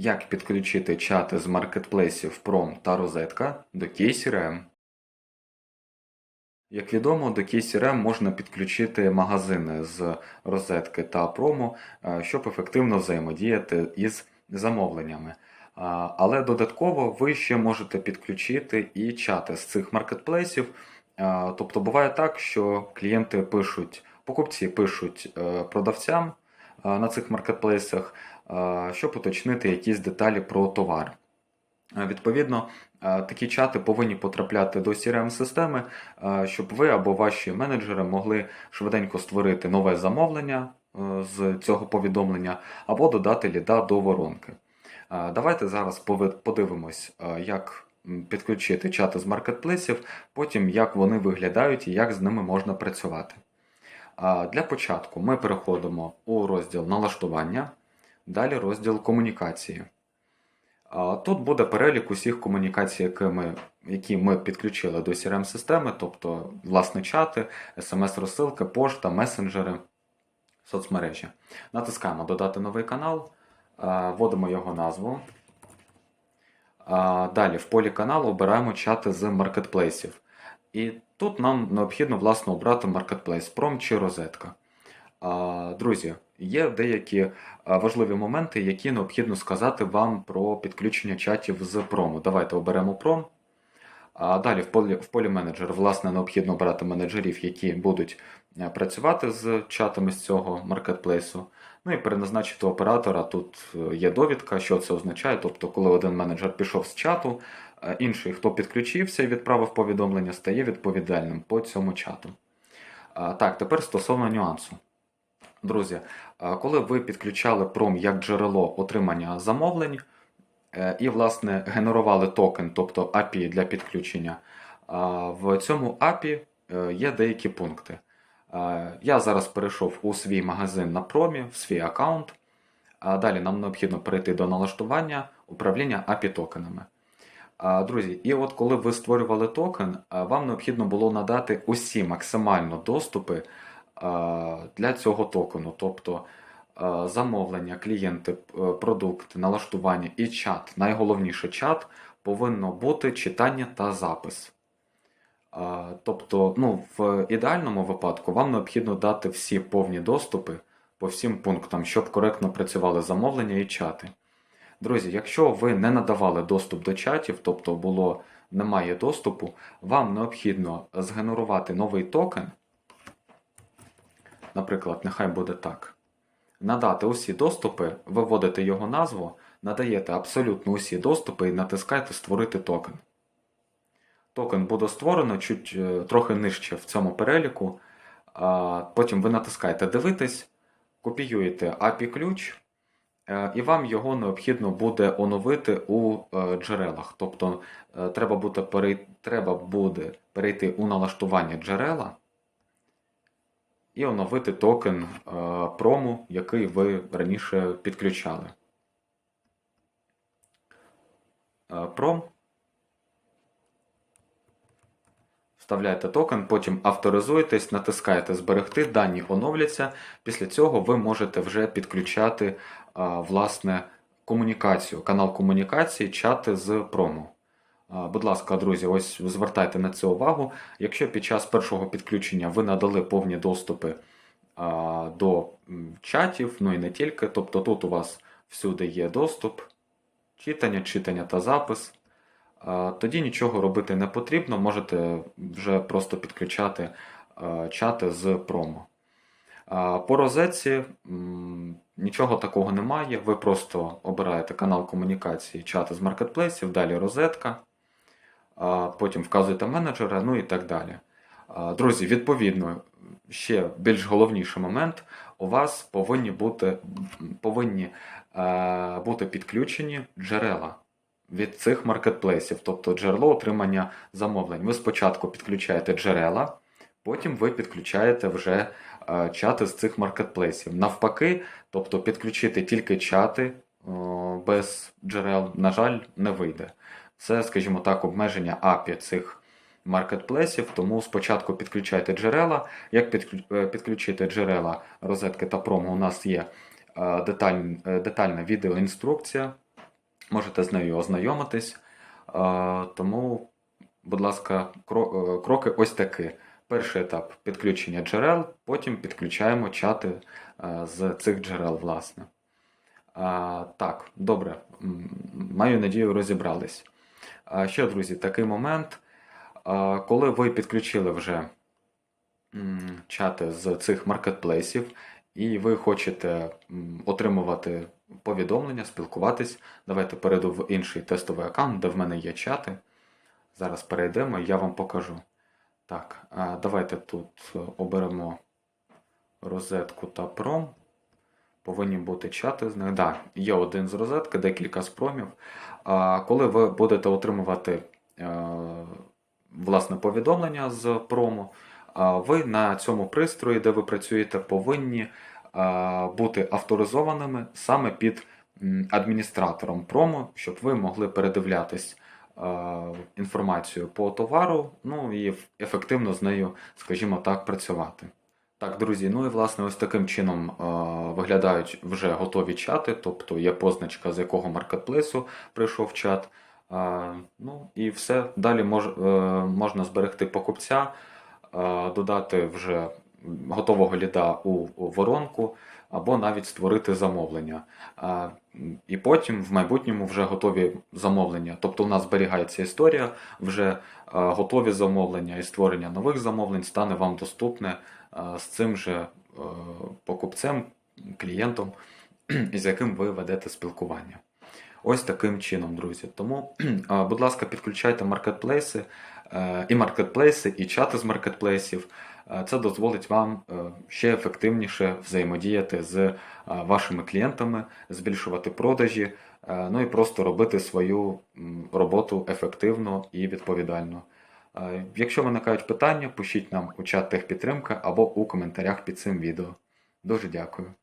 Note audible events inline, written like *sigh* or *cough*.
Як підключити чати з маркетплейсів Prom та Розетка до KeyCRM? Як відомо, до KeyCRM можна підключити магазини з розетки та промо, е, щоб ефективно взаємодіяти із замовленнями. Але додатково ви ще можете підключити і чати з цих маркетплейсів. Тобто буває так, що клієнти пишуть, покупці пишуть е, продавцям е, на цих маркетплейсах, е, щоб уточнити якісь деталі про товар. Відповідно, такі чати повинні потрапляти до CRM-системи, е, щоб ви або ваші менеджери могли швиденько створити нове замовлення е, з цього повідомлення, або додати ліда до воронки. Давайте зараз подивимось, як підключити чати з маркетплейсів, потім як вони виглядають і як з ними можна працювати. Для початку ми переходимо у розділ налаштування, далі розділ комунікації. Тут буде перелік усіх комунікацій, які ми, які ми підключили до CRM-системи, тобто власне чати, смс-розсилки, пошта, месенджери, соцмережі. Натискаємо Додати новий канал, вводимо його назву. Далі в полі каналу обираємо чати з маркетплейсів. І тут нам необхідно власне обрати маркетплейс Prom чи розетка. Друзі, є деякі важливі моменти, які необхідно сказати вам про підключення чатів з промо. Давайте оберемо пром. Далі в полі, в полі менеджер, власне, необхідно обрати менеджерів, які будуть е, працювати з чатами з цього маркетплейсу. Ну і переназначити оператора. Тут е, є довідка, що це означає. Тобто, коли один менеджер пішов з чату, е, інший, хто підключився і відправив повідомлення, стає відповідальним по цьому чату. Так, тепер стосовно нюансу. Друзі, коли ви підключали пром як джерело отримання замовлень е, і, власне, генерували токен, тобто API для підключення, в цьому API е, є деякі пункти. Е, Я зараз перейшов у свій магазин на промі, в свій аккаунт. Далі нам необхідно перейти до налаштування управління API токенами. Друзі, і от коли ви створювали токен, вам необхідно було надати усі максимально доступи для цього токену, тобто замовлення, клієнти, продукти, налаштування і чат. Найголовніше чат повинно бути читання та запис. Тобто, ну, в ідеальному випадку вам необхідно дати всі повні доступи по всім пунктам, щоб коректно працювали замовлення і чати. Друзі, якщо ви не надавали доступ до чатів, тобто було немає доступу, вам необхідно згенерувати новий токен. Наприклад, нехай буде так. Надати усі доступи, виводите його назву, надаєте абсолютно усі доступи і натискаєте Створити токен. Токен буде створено чуть е, трохи нижче в цьому переліку. Потім ви натискаєте Дивитись, копіюєте API-ключ, е, і вам його необхідно буде оновити у е, джерелах. Тобто треба буде перейти у налаштування джерела і оновити токен е, прому, який ви раніше підключали. Е, Пром. Вставляєте токен, потім авторизуєтесь, натискаєте Зберегти, дані оновляться. Після цього ви можете вже підключати власне комунікацію, канал комунікації, чати з промо. Будь ласка, друзі, ось звертайте на це увагу. Якщо під час першого підключення ви надали повні доступи до чатів, ну і не тільки, тобто тут у вас всюди є доступ, читання, читання та запис. Тоді нічого робити не потрібно, можете вже просто підключати чати з промо. По розетці нічого такого немає. Ви просто обираєте канал комунікації чати з маркетплейсів, далі розетка, потім вказуєте менеджера, ну і так далі. Друзі, відповідно, ще більш головніший момент: у вас повинні бути, повинні, е, бути підключені джерела від цих маркетплейсів, тобто джерело отримання замовлень. Ви спочатку підключаєте джерела, потім ви підключаєте вже е, чати з цих маркетплейсів. Навпаки, тобто підключити тільки чати о, без джерел, на жаль, не вийде. Це, скажімо так, обмеження API цих маркетплейсів, тому спочатку підключайте джерела. Як е, підключити джерела розетки та промо, у нас є е, деталь- е, детальна відеоінструкція можете з нею ознайомитись. Тому, будь ласка, кроки ось такі. Перший етап підключення джерел, потім підключаємо чати з цих джерел, власне. Так, добре. Маю надію, розібрались. Ще, друзі, такий момент. Коли ви підключили вже чати з цих маркетплейсів, і ви хочете отримувати повідомлення, спілкуватись, давайте перейду в інший тестовий аккаунт, де в мене є чати. Зараз перейдемо я вам покажу. Так, давайте тут оберемо розетку та пром. Повинні бути чати з них. Да, є один з розетки, декілька з промів. А коли ви будете отримувати е, власне повідомлення з прому, ви на цьому пристрої, де ви працюєте, повинні бути авторизованими саме під адміністратором прому, щоб ви могли передивлятись е, інформацію по товару, ну і ефективно з нею, скажімо так, працювати. Так, друзі, ну і власне ось таким чином е, виглядають вже готові чати, тобто є позначка, з якого маркетплейсу прийшов чат. Ну і все. Далі е, можна зберегти покупця, е, додати вже готового ліда у, воронку, або навіть створити замовлення. І потім в майбутньому вже готові замовлення. Тобто у нас зберігається історія, вже е, готові замовлення і створення нових замовлень стане вам доступне з цим же покупцем, клієнтом, *clears throat* з яким ви ведете спілкування. Ось таким чином, друзі. Тому, *clears throat* будь ласка, підключайте маркетплейси, е, і маркетплейси, і чати з маркетплейсів. Е, Це дозволить вам е, ще ефективніше взаємодіяти з вашими клієнтами, збільшувати продажі, ну і просто робити свою роботу ефективно і відповідально. Якщо виникають питання, пишіть нам у чат техпідтримка або у коментарях під цим відео. Дуже дякую.